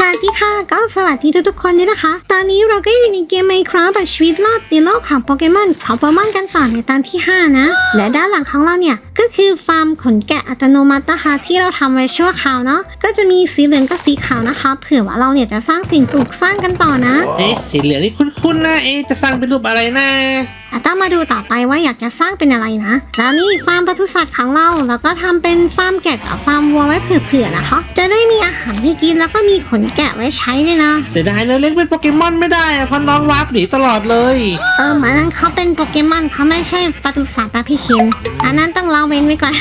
สวัสดีค่ะก็สวัสดีทุกๆคนด้วยนะคะ ตอนนี้เราก็อยู่ในเกม Minecraft แบบชีวิตรอดในโลกของโปเกมอนของโปเกมอนกันต่อในตอนที่ 5 นะ และด้านหลังของเราเนี่ย ก็คือฟาร์มขนแกะอัตโนมัตินะคะที่เราทำไว้ชั่วคราวเนาะก็จะมีสีเหลืองกับสีขาวนะคะ เผื่อว่าเราเนี่ยจะสร้างสิ่งปลูกสร้างกันต่อนะ เอ๊ะสีเหลืองนี่คุ้นๆนะเอ๊ะจะสร้างเป็นรูปอะไรนะแต่ต้องมาดูต่อไปว่าอยากจะสร้างเป็นอะไรนะ แล้วนี่ฟาร์มปศุสัตว์ของเราแล้วก็ทำเป็นฟาร์มแกะกับฟาร์มวัวไว้เผื่อๆนะคะ จะได้มีอาหารให้กินแล้วก็มีขนแกะไว้ใช้ด้วยนะ เสียดายเลยเล่นเป็นโปเกมอนไม่ได้อะเพราะน้องวาร์ปหนีตลอดเลย เออเหมือนนั้นเขาเป็นโปเกมอนเขาไม่ใช่ปศุสัตว์นะพี่เคนอันนั้นต้องละเว้นไว้ก่อน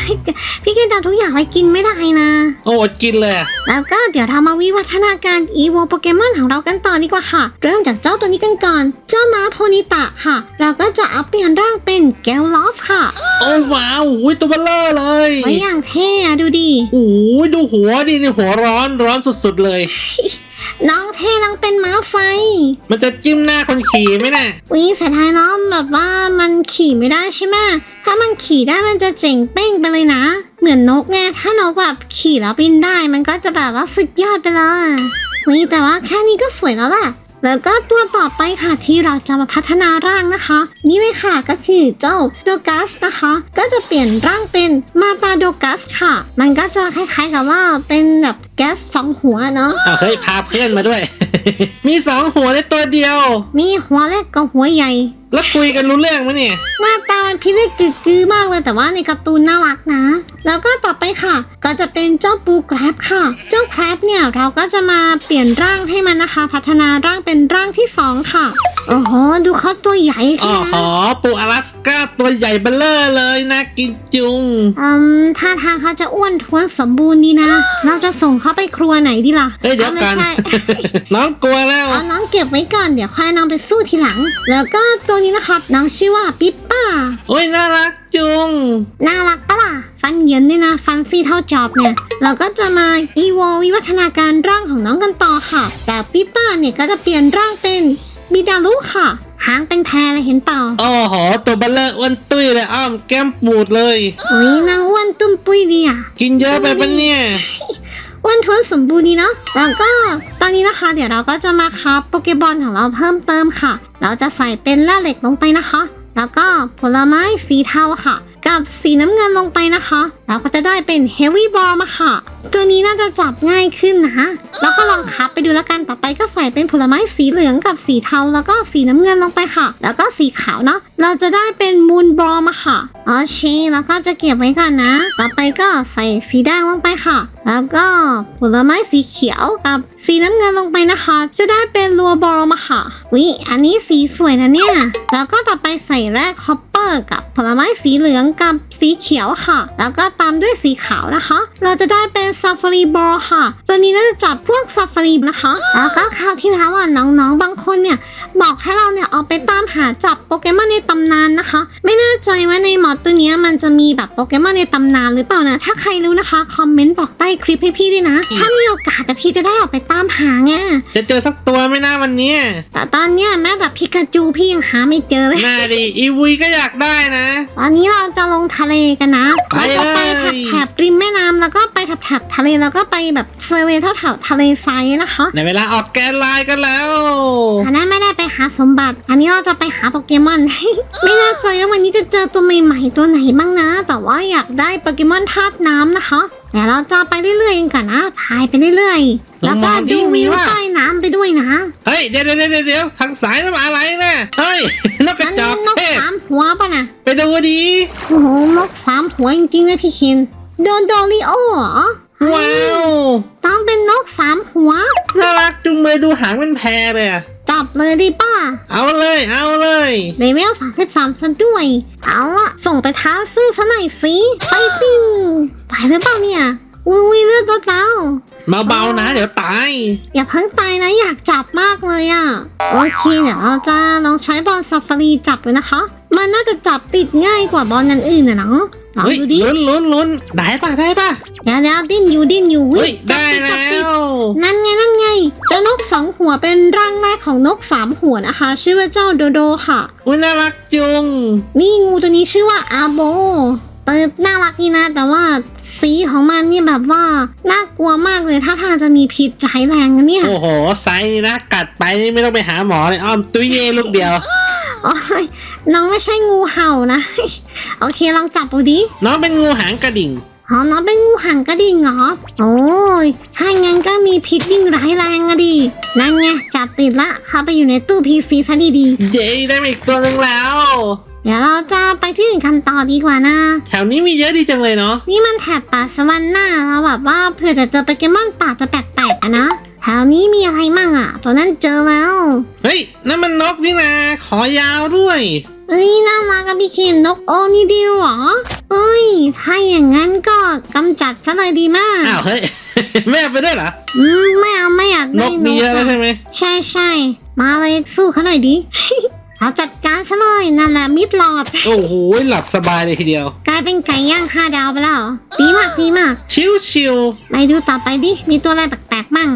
พี่เคนทำทุกอย่างไว้กินไม่ได้นะ โอ้อดกินเลยอะแล้วก็เดี๋ยวเรามาวิวัฒนาการอีโวโปเกมอนของเรากันต่อดีกว่าค่ะ เริ่มจากเจ้าตัวนี้กันก่อน เจ้าม้าโพนิตะค่ะ เราก็จะเอาเปลี่ยนร่างเป็นแกลลอฟค่ะ โอ้ว้าวโอ้ยตัวเบลเลอร์เลยไว้อย่างเท่อะดูดิโอ้ยดูหัวดินี่หัวร้อนร้อนสุดๆเลย น้องเท่น้องเป็นม้าไฟมันจะจิ้มหน้าคนขี่ไหมน่ะวิเสียดายเน้องแบบว่ามันขี่ไม่ได้ใช่ไหมถ้ามันขี่ได้มันจะเจ๋งเป้งไปเลยนะ เหมือนนกไงถ้านกแบบขี่แล้วบินได้ มันก็จะแบบว่าสุดยอดไปเลยวิแต่ว่าแค่นี้ก็สวยแล้วแหละ แล้วก็ตัวต่อไปค่ะที่เราจะมาพัฒนาร่างนะคะ นี่เลยค่ะก็คือเจ้าโดกัสนะคะ ก็จะเปลี่ยนร่างเป็นมาตาโดกัสค่ะ มันก็จะคล้ายๆกับว่าเป็นแบบแก๊สสองหัวเนาะเอาเฮ้ยพาเพื่อนมาด้วย มีสองหัวในตัวเดียว มีหัวเล็กกับหัวใหญ่แล้วคุยกันรู้เรื่องไหมเนี่ย หน้าตามันพิเรกกึกกือมากเลยแต่ว่าในการ์ตูนน่ารักนะ แล้วก็ต่อไปค่ะ ก็จะเป็นเจ้าปูแกร็บค่ะ เจ้าแกร็บเนี่ยเราก็จะมาเปลี่ยนร่างให้มันนะคะ พัฒนาร่างเป็นร่างที่สองค่ะ โอ้โห ดูเขาตัวใหญ่อ๋ขึ้อนหอนะปูอลาสก้าตัวใหญ่เบลเลอร์เลยนะกินจุง อืมท่าทางเขาจะอ้วนท้วนสมบูรณ์ดีนะ เราจะส่งเขาไปครัวไหนดีล่ะเฮ้ยเดี๋ยวอาไม่กันใช่ น้องกลัวแล้ว เอาน้องเก็บไว้ก่อนเดี๋ยวค่อยนำไปสู้ทีหลัง แล้วก็ตัวนี้นะครับ น้องชื่อว่าปิ๊ปป้า โอ้ยน่ารักจุง น่ารักปะล่ะ ฟันเหยินเนี่ยนะ ฟันซี่เท่าจอบเนี่ย เราก็จะมาอีโววิวัฒนาการร่างของน้องกันต่อค่ะ แต่ปิป้าเนี่ยก็จะเปลี่ยนร่างเป็น บิดารุค่ะ หางเป็นแพรเลยเห็นเปล่าโอ้โหตัวเบลเลอร์อ้วนตุ้ยเลยอ้อมแก้มปูดเลย อุ้ยนางอ้วนตุ้มปุ้ยดีอะกินเยอะไปปะเนี่ย อ้วนท้วนสมบูรณ์ดีเนาะแล้วก็ตอนนี้นะคะ เดี๋ยวเราก็จะมาคับโปเกบอลของเราเพิ่มเติมค่ะ เราจะใส่เป็นแร่เหล็กลงไปนะคะ แล้วก็ผลไม้สีเทาค่ะ กับสีน้ำเงินลงไปนะคะ เราก็จะได้เป็นเฮฟวี่บอลมาค่ะ ตัวนี้น่าจะจับง่ายขึ้นนะแล้วก็ลองคับไปดูแล้วกันต่อไปก็ใส่เป็นผลไม้สีเหลืองกับสีเทาแล้วก็สีน้ำเงินลงไปค่ะ แล้วก็สีขาวเนาะ เราจะได้เป็นมูนบอมค่ะโอเคแล้วก็จะเก็บไว้ก่อนนะ ต่อไปก็ใส่สีแดงลงไปค่ะ แล้วก็ผลไม้สีเขียวกับสีน้ำเงินลงไปนะคะ จะได้เป็นรัวบอมค่ะวิอันนี้สีสวยนะเนี่ย แล้วก็ต่อไปใส่แร่คอปเปอร์กับผลไม้สีเหลืองกับสีเขียวค่ะ แล้วก็ตามด้วยสีขาวนะคะ เราจะได้เป็นซาฟารีบอลค่ะ ตัวนี้น่าจะจับพวกซาฟารีนะคะ แล้วก็คราวที่แล้วอะน้องๆ บางคนเนี่ย บอกให้เราเนี่ยออกไปตามหาจับโปเกมอนในตำนานนะคะ ไม่แน่ใจว่าในมอดตัวเนี้ยมันจะมีแบบโปเกมอนในตำนานหรือเปล่านะ ถ้าใครรู้นะคะ คอมเมนต์บอกใต้คลิปให้พี่ด้วยนะ ถ้ามีโอกาสแต่พี่จะได้ออกไปตามหาไงจะเจอสักตัวไหม่น่าวันเนี้ยแต่ตอนเนี้ยแม้แต่พิกาจูพี่ยังหาไม่เจอเลยน่าดิอีวีก็อยากได้นะ วันนี้เราจะลงทะเลกันนะไปเราจะไปเลยแถบๆริมแม่น้ำแล้วก็ไปแถบๆทะเลแล้วก็ไปแบบเซอร์เวย์แถวๆทะเลทรายนะคะในเวลาออกแกนไลน์กันแล้วอันนั้นไม่ได้ไปหาสมบัติ อันนี้เราจะไปหาโปเกมอน ไม่แน่ใจว่าวันนี้จะเจอตัวใหม่ๆตัวไหนบ้างนะ แต่ว่าอยากได้โปเกมอนธาตุน้ำนะคะเดี๋ยวเราจะไปเรื่อยๆกันก่อนนะพายไปเรื่อยๆแล้วก็ดูวิวใต้น้ำไปด้วยนะ เฮ้ยเดี๋ยวเดี๋ยวเดี๋ยวเดี๋ยวทางสายน้ำอะไรนะเฮ้ยนกกระนั่นจอกนกเทศสามหัวปะนะไปดูดีโอ้โหนกสามหัวจริงๆนะพี่เคน โดนดอริโอเหรอว้าว ต้องเป็นนกสามหัว น่ารักจุงเลยดูหางเป็นแพรเลยอะจับเลยดิป้าเอาเลย เอาเลยเลเวล33ซันด้วย เอาละส่งไปท้าสู้ซะหน่อยสิไฟติ้งไปหรือเปล่าเนี่ย อุ้ยเลือดลดแล้วเบาๆนะ เดี๋ยวตาย อย่าเพิ่งตายนะอยากจับมากเลยอะ่ะ โอเคเดี๋ยวเราจะลองใช้บอลซาฟารีจับเลยนะคะ มันน่าจะจับติดง่ายกว่าบอลนันอื่นนะเนาะ ลองเฮ้ยดูดิลุ้นลุ้นลุ้นได้ปะได้ปะเดี๋ยวเดี๋ยวดิ้นอยู่ดิ้นอยู่เฮ้ยจัได้ติจัแล้ติดวนั่นไงนั่นไง เจ้านกสองหัวเป็นร่างแรกของนกสามหัวนะคะ ชื่อว่าเจ้าโดโดค่ะ อุ้ยน่ารักจุง นี่งูตัวนี้ชื่อว่าอาโบเปิดน่ารักดีนะ แต่ว่าสีของมันนี่แบบว่าน่ากลัวมากเลยถ้าทางจะมีพิษร้ายแรงนะเนี่ย โอ้โห ไซส์นี่นะ กัดไปนี่ไม่ต้องไปหาหมอเลยอ้อมตุ้ยเย่ลูกเดียว โอ้ย น้องไม่ใช่งูเห่านะ โอเคลองจับดูดิน้องเป็นงูหางกระดิ่ง อ๋อน้องเป็นงูหางกระดิ่งเหรอ โอ้ย ถ้างั้นก็มีพิษยิ่งร้ายแรงอะดิ นั่นไงจับติดละเข้าไปอยู่ในตู้พีซีซะดีเย้ได้มาอีกตัวหนึงแล้ว ๆ เดี๋ยวเราจะไปที่อื่นกันต่อดีกว่านะ แถวนี้มีเยอะดีจังเลยเนาะ นี่มันแถบป่าสวรรค์หน้าเราแบบว่าเผื่อจะเจอโปเกมอนป่าจะแปลกๆอะนะ แถวนี้มีอะไรมั่งอะตัวนั้นเจอแล้ว เฮ้ยนั่นมันนกนี่นะขอยาวด้วย เอ้ยน่ารักอะพี่เคนนกโอนี่ดีเหรอเอ้ย ถ้าอย่างนั้นก็กำจัดซะเลยดีมาก อ้าวเฮ้ย แม่เอาไปด้วยเหรอ อืมไม่เอาไม่อยากนได้กมีเยอะแล้วใช่ไหมใช่ใช่มาเลยสู้เขาหน่อยดิ เอาจัดการซะเลยนั่นแหละมิดหลอด โอ้โหหลับสบายเลยทีเดียว กลายเป็นไก่ย่างห้าดาวไปแล้วดีมากดีมาก ชิวชิวไปดูต่อไปดิ มีตัวอะไรแปลกๆมั่ง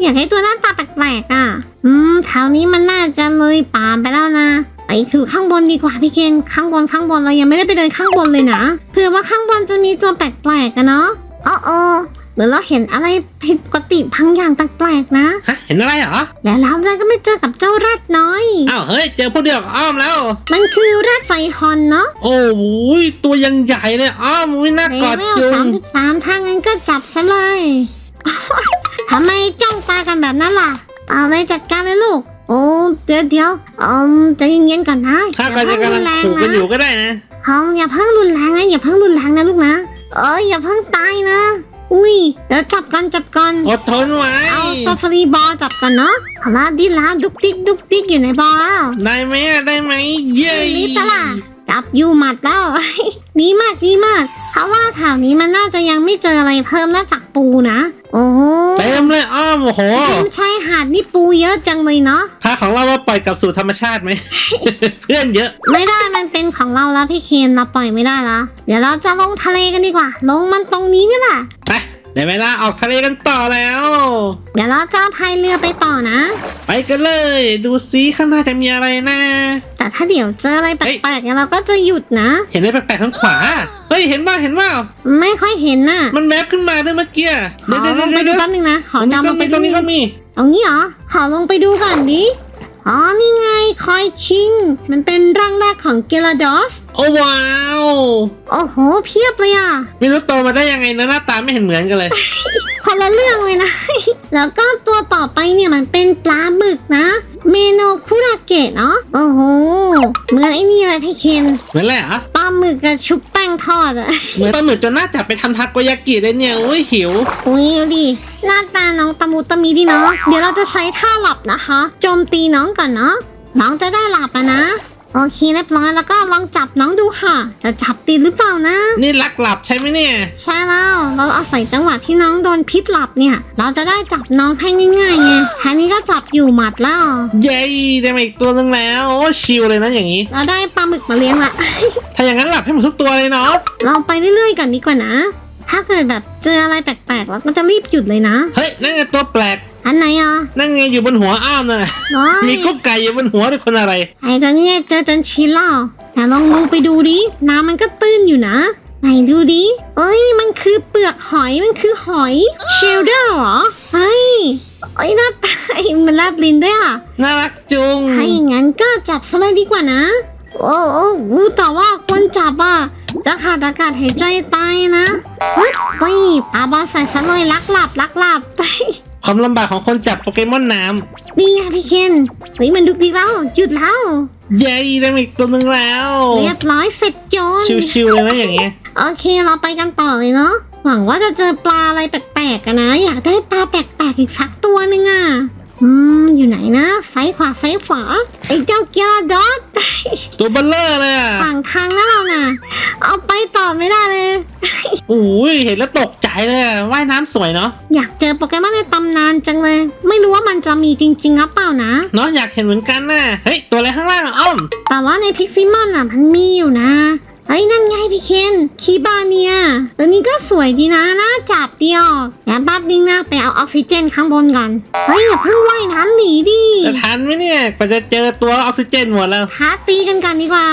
อยากให้ตัวหน้าตาแปลกๆอะ อืมแถวนี้มันน่าจะเลยป่าไปแล้วนะ ไปคือข้างบนดีกว่าพี่เคนข้างบนข้างบนเรายังไม่ได้ไปเดินข้างบนเลยนะเผื่อว่าข้างบนจะมีตัวแปลกๆกันเนาะอ๋อออหรือเราเห็นอะไรผิดปกติบางอย่างแปลกๆนะฮะเห็นอะไรเหรอแล้วเราก็ไม่เจอกับเจ้าแรดน้อยอ้าวเฮ้ยเจอพวกเดียวกับอ้อมแล้ว มันคือแรดไซฮอนเนาะโอ้โหตัวยังใหญ่เลยอ้อมอุ้ยน่าเลกอดเวลจุสางมสิบสามทางงั้นก็จับซะเลยทำไมจ้องตากันแบบนั้นล่ะเอาเลยจัดการเลยลูก โอ้เดี๋ยวเดี๋ยวอืมใจะเย็นๆก่อนนะถ้าอย่าก็จะเพิ่งรุกำลังนแรงถูกกันอยู่นะก็ได้นะฮองอย่าเพิ่งรุนแรงนะอย่าเพิ่งรุนแรงนะลูกนะ เอ้ยอย่าเพิ่งตายนะ อุ้ยเดี๋ยวจับก่อนจับก่อนอดทนไว้เอาซาฟารีบอลจับก่อนเนาะเอาละดีละดุกดิกดุกดิกอยู่ในบอลแล้วได้ไหมอะได้ไหมเย้ลิตล่ะจับอยู่หมัดแล้ว ดีมากดีมากเพราะว่าแถวนี้มันน่าจะยังไม่เจออะไรเพิ่มนอกจากปูนะ โอ้โหเต็มเลยอ้อมโอ้โหริมชายหาดนี่ปูเยอะจังเลยเนาะ พาของเรามาปล่อยกลับสู่ธรรมชาติไหม เพื่อนเยอะ ไม่ได้มันเป็นของเราแล้วพี่เคนเราปล่อยไม่ได้ละเดี๋ยวเราจะลงทะเลกันดีกว่า ลงมันตรงนี้นี่แหละไป ได้เวลาออกทะเลกันต่อแล้ว เดี๋ยวเราจะพายเรือไปต่อนะ ไปกันเลย ดูซิข้างหน้าจะมีอะไรนะ แต่ถ้าเดี๋ยวเจออะไรแปลกๆเนี่ยเราก็จะหยุดนะ เห็นอะไรแปลกๆทางขวา เฮ้ยเห็นบ้าเห็นบ้าไม่ค่อยเห็นน่ะ มันแวบขึ้นมาด้วยเมื่อกี้ขอลงไปดูแป๊บนึงนะ ขอตรงนี้ดำลก็งไปมีตดูรงนี้ก็มีตรงนี้เหรอ ขอลงไปดูก่อนดิ อ๋อนี่ไงคอยคิง มันเป็นร่างแรกของเกลาดอส โอ้ว้าว โอ้โห เพียบเลยอะ ไม่รู้โตมาได้ยังไงนะหน้าตาไม่เห็นเหมือนกันเลย คนละเรื่องเลยนะ แล้วก็ตัวต่อไปเนี่ยมันเป็นปลาหมึกนะ เมโนคุราเกะเนาะโอ้โห เหมือนไอ้นี่เลยพี่เคนเหมือนอะไรเหรอปลาหมึกกับชุบแป้งทอดอะเหมือนปลาหมึกจนหน้าจับไปทำทาโกยากิเลยเนี่ย อุ้ยหิว อุ้ยดูดิ หน้าตาน้องตะมูตะมีดีเนาะ เดี๋ยวเราจะใช้ท่าหลับนะคะ โจมตีน้องก่อนเนาะ น้องจะได้หลับอะนะ โอเคเรียบร้อยแล้วก็ลองจับน้องดูค่ะ จะจับติดหรือเปล่านะ นี่ลักหลับใช่ไหมเนี่ย ใช่แล้วเราอาศัยจังหวะที่น้องโดนพิษหลับเนี่ย เราจะได้จับน้องให้ง่ายๆไงทางนี้ก็จับอยู่หมัดแล้ว เย้ได้มาอีกตัวนึงแล้ว โอ้ชิลเลยนะอย่างนี้ เราได้ปลาหมึกมาเลี้ยงละ ถ้าอย่างนั้นหลับให้หมดทุกตัวเลยเนาะ เราไปเรื่อยๆก่อนดีกว่านะ ถ้าเกิดแบบเจออะไรแปลกๆเราก็จะรีบหยุดเลยนะ เฮ้ยนั่นไงตัวแปลก อันไหนอะนั่นไงอยู่บนหัวอ้อมน่ะน้อยมีกุ๊กไก่อยู่บนหัวด้วยคนอะไร ไอ้ตัวเนี้เจอจนชินแล้วแต่ลองลงไปดูดิ น้ำมันก็ตื้นอยู่นะ ไหนดูดิเอ้ย มันคือเปลือกหอย มันคือหอยเชลเดอร์เหรอ เฮ้ยเอ้ยหน้าตามันแลบลิ้นด้วยอะ น่ารักจุง ถ้าอย่างนั้นก็จับซะเลยดีกว่านะ โอ้โอ้โอ้แต่ว่าคนจับอะ จะขาดอากาศหายใจตายนะเฮ้ยเฮ้ยปลาบอลใส่ซะเลยลักหลับลักหลับไปความลำบากของคนจับโปเกมอนน้นี่ไงพี่เคนเฮ้ยมันดุกดิกแล้วหยุดแล้วำเย้ได้มาอีกตัวนึงแล้ว เรียบร้อยเสร็จโจนชิวๆเลยนะอย่างเงี้ยโอเคเราไปกันต่อเลยเนาะหวังว่าจะเจอปลาอะไรแปลกๆกันนะ อยากได้ปลาแปลกๆอีกสักตัวหนึ่งอะ อืมอยู่ไหนนะซ้ายขวาซ้ายขวาไอ้เจ้าเกียร์ดอสตัวเบลเลอร์เลยอะฝั่งทางนั่นเราน่ะ เอาไปต่อไม่ได้เลย โอ้ยเห็นแล้วตกใจเลยอะว่ายน้ำสวยเนาะอยากเจอโปเกมอนในตำนานจังเลย ไม่รู้ว่ามันจะมีจริงๆหรือเปล่านะ เนาะอยากเห็นเหมือนกันน่ะเฮ้ยตัวอะไรข้างล่างอะอ้อม แต่ว่าในพิกซิมอนอะมันมีอยู่นะ เฮ้ยนั่นไงพี่เคนคีบาเนียตัวนี้ก็สวยดีนะน่าจับเดียวอย่าบ้าบิงนะไปเอาออกซิเจนข้างบนก่อนเฮ้ยอย่าเพิ่งว่ายน้ำหนีดิจะทันไหมเนี่ยกว่าจะเจอตัวออกซิเจนหมดแล้วท้าตีกันกันดีกว่า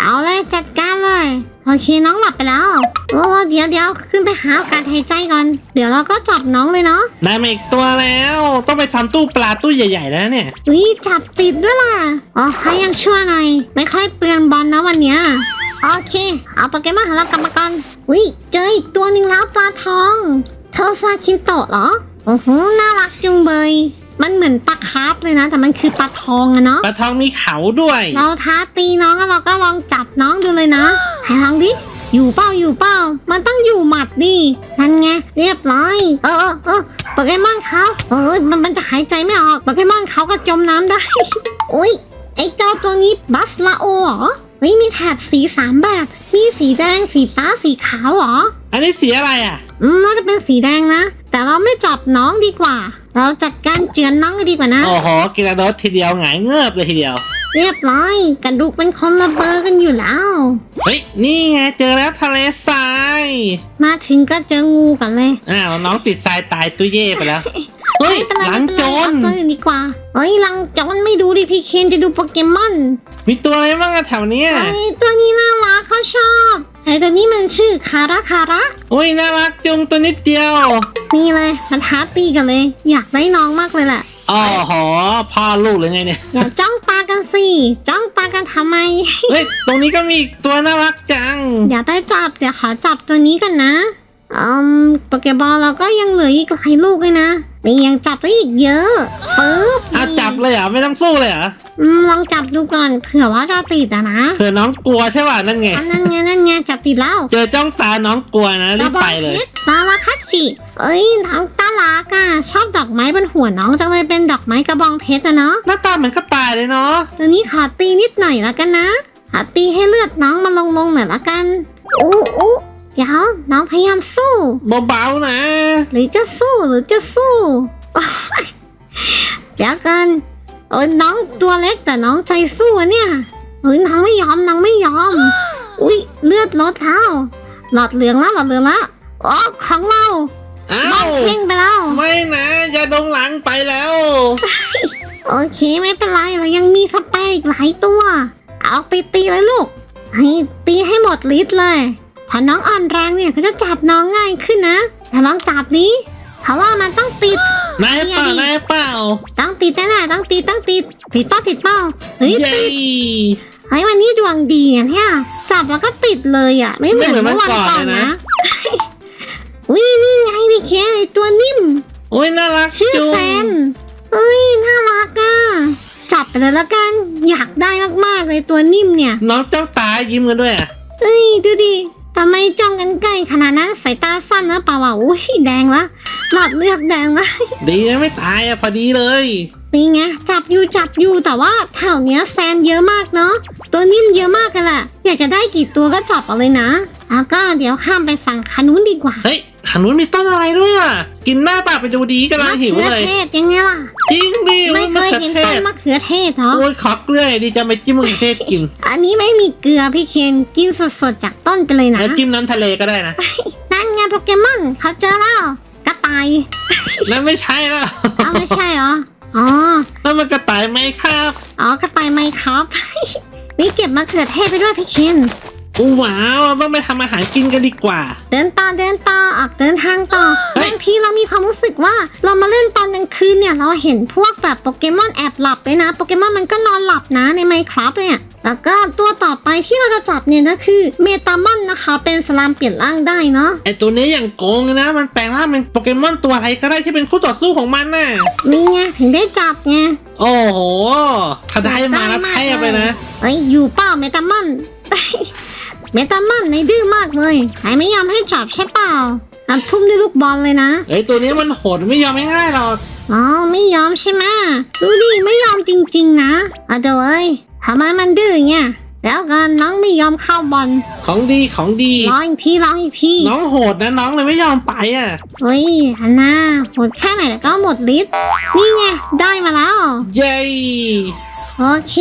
เอาเลยจัดการเลยโอเคน้องหลับไปแล้วโอ้เดี๋ยวเดี๋ยวขึ้นไปหาอากาศหายใจก่อน เดี๋ยวเราก็จับน้องเลยเนาะได้มาอีกตัวแล้ว ต้องไปทำตู้ปลาตู้ใหญ่ๆแล้วเนี่ยวิจับติดด้วยล่ะอ๋อใครยังชั่วหน่อย ไม่ค่อยเปลืองบอลนะวันเนี้ย โอเค เอาโปเกมอนของเรากลับมาก่อนวิเจออีกตัวหนึ่งแล้วปลาทอง เทอร์ซาคินโตะเหรอ โอ้โห น่ารักจุงเบย มันเหมือนปลาคาร์ฟเลยนะ แต่มันคือปลาทองอะเนาะ ปลาทองมีเขาด้วย เราท้าตีน้องแล้วเราก็ลองจับน้องดูเลยนะให้ลองดิ อยู่เป้าอยู่เป้า มันต้องอยู่หมัดดิ นั่นไง เรียบร้อย เออเออเออโปเกมอนเขาเออมันมันจะหายใจไม่ออก โปเกมอนเขาก็จมน้ำได้ อุ้ยไอ้เจ้าตัวนี้บัสลาโอเหรอ เฮ้ยมีแถบสีสามแบบ มีสีแดง สีฟ้า สีขาวเหรอ อันนี้สีอะไรอะ อืมน่าจะเป็นสีแดงนะ แต่เราไม่จับน้องดีกว่า เราจัดการเจือนน้องกันดีกว่านะ โอ้โหกินกระโดดทีเดียวหงายเงือบเลยทีเดียว เรียบร้อยกระดูกเป็นคนละเบอร์กันอยู่แล้ว เฮ้ย นี่ไงเจอแล้วทะเลทราย มาถึงก็เจองูกันเลย อ้าวน้องติดทรายตายตุ้ยเย่ไปแล้ว เฮ้ยไม่เป็นไรหลัไม่งเป็นโจไรรเอาตัวอื่นดีกว่าเฮ้ยหลังโจรไม่ดูดิพี่เคนจะดูโปเกมอน มีตัวอะไรบ้างอะแถวเนี้ยไอ้ตัวนี้น่ารักเขาชอบไอ้ตัวนี้มันชื่อคาระคาระอุ้ยน่ารักจุงตัวนิดเดียวนี่เลยมันท้าตีกันเลย อยากได้น้องมากเลยแหละอ๋อหอพ่อลูกหรือไงเนี่ยอย่าจ้องตากันสิจ้องตากันทำไมเฮ้ยตรงนี้ก็มีอีกตัวน่ารักจัง อย่าได้จับเดี๋ยวขอจับตัวนี้กันนะ อืมโปเกบอลเราก็ยังเหลืออีกหลายลูกเลยนะนี่ยังจับได้อีกเยอะปึ๊บอะนี่จับเลยเหรอไม่ต้องสู้เลยเหรออืมลองจับดูก่อนเผื่อว่าจะติดอะนะเผื่อน้องกลัวใช่ป่ะนั่นไง อันนั่นไงนั่นไงจับติดแล้วเจอจ้องตาน้องกลัวนะรีบไปเลยกระบองพชรนาราคัตจิเอ้ยน้องตาลักอะชอบดอกไม้บนหัวน้องจังเลยเป็นดอกไม้กระบองเพชรอะเนาะหน้าตาเหมือนกระต่ายเลยเนาะตัวนี้ขอตีนิดหน่อยแล้วกันนะขอตีให้เลือดน้องมันลงลงๆหน่อยละกันอู้อู้ เดี๋ยวน้องพยายามสู้เบาๆนะ หรือจะสู้หรือจะสู้โอ๊ยเดี๋ยวกันโอ้ยน้องตัวเล็กแต่น้องใจสู้อะเนี่ยเฮ้ยน้องไม่ยอมน้องไม่ยอม อุ้ยเลือดลดแล้วหลอดเหลืองแล้วหลอดเหลืองแล้วโอ้ของเราอ้าน้องวเพ่งไปแล้ว ไม่นะอย่าดงหลังไปแล้ว โอเคไม่เป็นไรเรายังมีสเปรย์อีกหลายตัว เอาไปตีเลยลูกให้ตีให้หมดฤทธิ์เลย พอน้องอ่อนแรงเนี่ยก็จะจับน้องง่ายขึ้นนะแต่ลองจับนี้เพราะว่ามันต้องติด นายเปล่านายเปล่าต้องติดแน่ๆต้องติดต้องติดติดเป้าติดเป้าเฮ้ยเย้ติดเฮ้ยวันนี้ดวงดีเนี่ยเนี่ยจับแล้วก็ติดเลยอะ ไม่เหมือนไม่เหมืเมื่อนอวันก่อนเมื่อก่อนเลยนะนะวินี่ไงพี่เคไอตัวนิ่ม โอ้ยน่ารักชื่อจุงแซนเอ้ยน่ารักอะจับไปเลยละกันอยากได้มากๆเลยตัวนิ่มเนี่ย น้องจ้องตายิ้มกันด้วยอะเอ้ยดูดิ ทำไมจ้องกันใกล้ขนาดนั้นสายตาสั้นนะเปล่าวะอุ้ยแดงละหลอดเลือดแดงละดีนะไม่ตายอะพอดีเลย นี่ไงจับอยู่จับอยู่แต่ว่าแถวเนี้ยแซนเยอะมากเนาะตัวนิ่มเยอะมากกันแหละอยากจะได้กี่ตัวก็จับเอาเลยนะแล้วก็เดี๋ยวข้ามไปฝั่งคานุนดีกว่า เฮ้ย หันนู้นมีต้นอะไรด้วยอะ กินหน้าตาไปดูดีกำลังหิวมะเลยเขือเทศยังไงล่ะ จริงดิไม่เคยมะเห็นขือต้นทศมะเขือเทศเหรอ โอ้ยขอเกลือดีจะไปจิ้มมะเขือเทศกิน อันนี้ไม่มีเกลือพี่เคนกินสดๆจากต้นไปเลยนะ แล้วจิ้มน้ำทะเลก็ได้นะ นั่นไงโปเกมอนเขาเจอแล้วกระต่ายนั่นไม่ใช่แล้วอ้าวไม่ใช่เหรอ อ๋อนั่นมันกระต่ายไหมครับ อ๋อกระต่ายไหมครับ นี่เก็บมะเขือเทศไปด้วยพี่เคน อู้ว้าวเราต้องไปทำอาหารกินกันดีกว่า เดินต่อเดินต่อออกเดินทางต่อเฮ้ยบางทีเรามีความรู้สึกว่าเรามาเล่นตอนกลางคืนเนี่ยเราเห็นพวกแบบโปเกมอนแอบหลับไปนะ โปเกมอนมันก็นอนหลับนะในไมครับเนี่ยแล้วก็ตัวต่อไปที่เราจะจับเนี่ยก็คือเมตามอนนะคะเป็นสลามเปลี่ยนร่างได้เนาะไอตัวนี้อย่างโกงเลยนะ มันแปลงร่างเป็นโปเกมอนตัวอะไรก็ได้ที่เป็นคู่ต่อสู้ของมันน่ะนี่ไงถึงได้จับไงโอ้โหถ้าได้มาแล้วได้มากเท่ไปนะเอ้ยอยู่เปล่าเมตามอน เมตามอนในดื้อมากเลยใครไม่ยอมให้จับใช่เปล่าอัดทุ่มด้วยลูกบอลเลยนะเอ้ยตัวนี้มันโหดไม่ยอมง่ายๆหรอกอ๋อไม่ยอมใช่ไหมดูดิไม่ยอมจริงๆนะเอาเดี๋ยวเอ้ยทำไมมันดื้อเนี่ยแล้วกันน้องไม่ยอมเข้าบอลของดีของดีร้องอีกทีร้องอีกทีน้องโหดนะน้องเลยไม่ยอมไปอะเฮ้ยฮันนาหมดแค่ไหนแล้วก็หมดฤทธิ์นี่ไงได้มาแล้ว เย้โอเค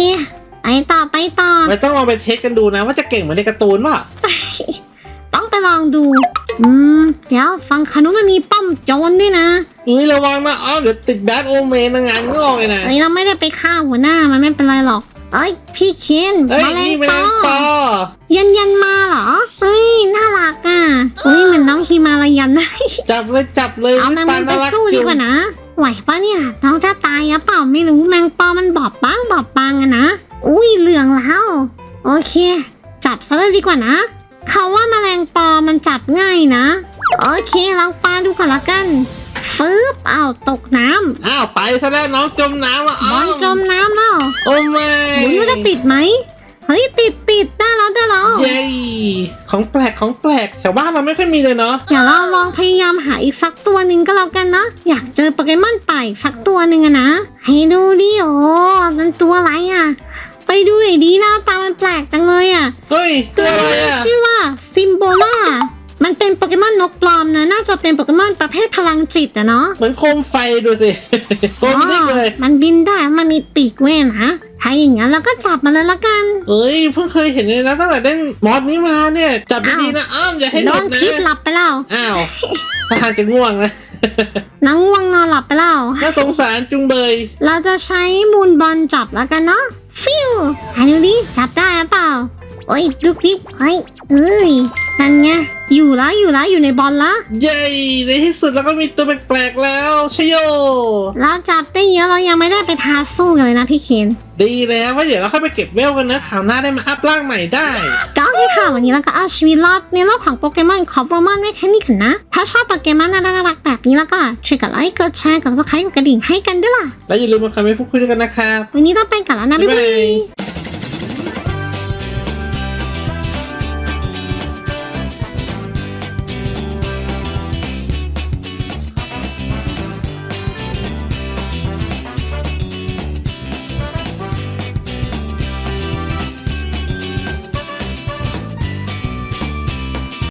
ไปต่อไปต่อ ไม่ต้องลองไปเทสกันดูนะ ว่าจะเก่งเหมือนในการ์ตูนป่ะต้องไปลองดู อืม เดี๋ยวฟังคานุมันมีป้อมโจรด้วยนะอุ้ยระวังนะอ๋อเดี๋ยวติดแบทโอเมนนะงานงอกเลยนะเอ้ยเราไม่ได้ไปฆ่าหัวหน้ามันไม่เป็นไรหรอกเอ้ยพี่เคนเฮ้ยแมาแรนี่งแมปลองปอยันยันมาเหรอเฮ้ยน่ารักอะอุ้ยเหมือนน้องฮิมาลายันจับเลยจับเลยเอาแมงปมุมไปน่ารัสู้ดีกว่านะไหวปะเนี่ยน้องจะตายหรือเปล่าไม่รู้แมงปอมันบอบบางบอบบางอะนะ อุ้ยเหลืองแล้ว โอเค จับซะเลยดีกว่านะ เขาว่าแมลงปอมันจับง่ายนะ โอเคลองปาดูก่อนละกันฟืบอ้าวตกน้ำอ้าวไปซะแล้วน้องจมน้ำอะบอลจมน้ำแล้วโอ้แม่หมุนว่าจะติดไหมเฮ้ยติดติดได้แล้วได้แล้วเย้ของแปลกของแปลกแถวบ้านเราไม่ค่อยมีเลยเนาะเดี๋ยวเราลองพยายามหาอีกสักตัวหนึ่งก็แล้วกันนะอยากเจอโปเกมอนป่าอีกสักตัวหนึ่งอะนะให้ดูดิโอ้มันตัวอะไรอะ ไปดูหน่อยดีหน้าตามันแปลกจังเลยอะเฮ้ย ตัวอะไรนี้อะ ชื่อว่าซิมโบล่า มันเป็นโปเกมอนนกปลอมนะ น่าจะเป็นโปเกมอนประเภทพลังจิตอะเนาะเหมือนโคมไฟดูสิ โคมนิกเลย อ๋อมันบินได้ มันมีปีกเว้ยนะ ถ้าอย่างนั้นเราก็จับมันเลยละกัน เอ้ยเพิ่งเคยเห็นเลยนะตั้งแต่เล่นมอสนี้มาเนี่ย จับดีๆนะอ้อมอย่าให้หโดลุนดนะ พิษหลับไปแล้ว อ้าวถ้าทางจะง่วงนะ นังง่วงนอนหลับไปแล้ว น่าสงสารจุงเบย เราจะใช้มูลบอลจับแล้วกันเนาะ ฟิวอันนี้จับได้หรือเปล่า โอ้ยดุกดิกเฮ้ยเอ้ย นั่นไงอยู่แล้วอยู่แล้วอยู่ในบอลละเย้ในที่สุดเราก็มีตัวแปลกๆแล้วชโย เราจับได้เยอะเรายังไม่ได้ไปท้าสู้กันเลยนะพี่เคนดีแล้วว่าเดี๋ยวเราค่อยไปเก็บเวลกันนะข่าวหน้าได้มาอัพร่างใหม่ได้ ก็โอเคค่ะ วันนี้เราก็เอาชีวิตรอดในโลกของโปเกมอนคอปโปเกมอนไม่แค่นี้กันนะ ถ้าชอบโปเกมอนน่ารักๆแบบนี้แล้วก็ช่วยกดไลค์กดแชร์กดซับสไครต์กดกระดิ่งให้กันด้วยล่ะ แล้วอย่าลืมมาคอมเมนต์พูดคุยด้วยกันนะครับวันนี้ต้องไปกันแล้วนะบ๊ายบายบ๊ายบาย